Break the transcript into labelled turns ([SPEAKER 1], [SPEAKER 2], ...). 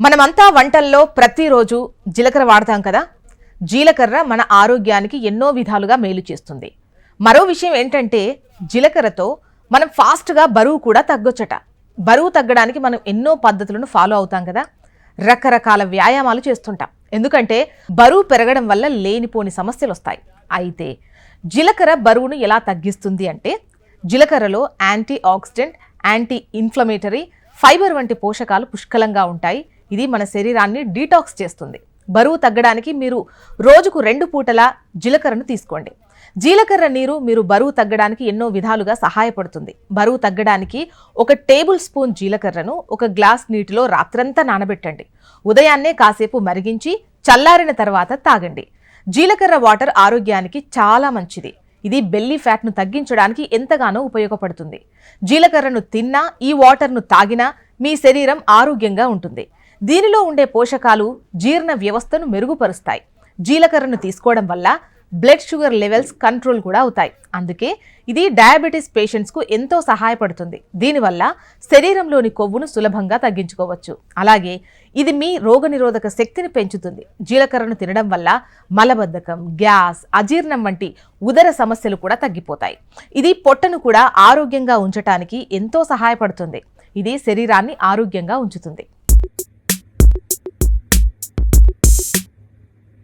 [SPEAKER 1] మనమంతా వంటల్లో ప్రతిరోజు జీలకర్ర వాడతాం కదా? జీలకర్ర మన ఆరోగ్యానికి ఎన్నో విధాలుగా మేలు చేస్తుంది. మరో విషయం ఏంటంటే జీలకర్రతో మనం ఫాస్ట్గా బరువు కూడా తగ్గొచ్చట. బరువు తగ్గడానికి మనం ఎన్నో పద్ధతులను ఫాలో అవుతాం కదా? రకరకాల వ్యాయామాలు చేస్తుంటాం. ఎందుకంటే బరువు పెరగడం వల్ల లేనిపోని సమస్యలు వస్తాయి అయితే జీలకర్ర బరువును ఎలా తగ్గిస్తుంది అంటే జీలకర్రలో antioxidant anti inflammatory fibre వంటి పోషకాలు పుష్కలంగా ఉంటాయి. ఇది మన శరీరాన్ని డీటాక్స్ చేస్తుంది. బరువు తగ్గడానికి మీరు రోజుకు రెండు పూటల జీలకర్రను తీసుకోండి. జీలకర్ర నీరు మీరు బరువు తగ్గడానికి ఎన్నో విధాలుగా సహాయపడుతుంది. బరువు తగ్గడానికి ఒక టేబుల్ స్పూన్ జీలకర్రను ఒక గ్లాస్ నీటిలో రాత్రంతా నానబెట్టండి. ఉదయాన్నే కాసేపు మరిగించి చల్లారిన తర్వాత తాగండి. జీలకర్ర వాటర్ ఆరోగ్యానికి చాలా మంచిది. ఇది బెల్లీ ఫ్యాట్ను తగ్గించడానికి ఎంతగానో ఉపయోగపడుతుంది. జీలకర్రను తిన్నా ఈ వాటర్ను తాగినా మీ శరీరం ఆరోగ్యంగా ఉంటుంది. దీనిలో ఉండే పోషకాలు జీర్ణ వ్యవస్థను మెరుగుపరుస్తాయి. జీలకర్రను తీసుకోవడం వల్ల బ్లడ్ షుగర్ లెవెల్స్ కంట్రోల్ కూడా అవుతాయి. అందుకే ఇది డయాబెటీస్ పేషెంట్స్కు ఎంతో సహాయపడుతుంది. దీనివల్ల శరీరంలోని కొవ్వును సులభంగా తగ్గించుకోవచ్చు. అలాగే ఇది మీ రోగనిరోధక శక్తిని పెంచుతుంది. జీలకర్రను తినడం వల్ల మలబద్ధకం గ్యాస్ అజీర్ణం వంటి ఉదర సమస్యలు కూడా తగ్గిపోతాయి. ఇది పొట్టను కూడా ఆరోగ్యంగా ఉంచటానికి ఎంతో సహాయపడుతుంది. ఇది శరీరాన్ని ఆరోగ్యంగా ఉంచుతుంది.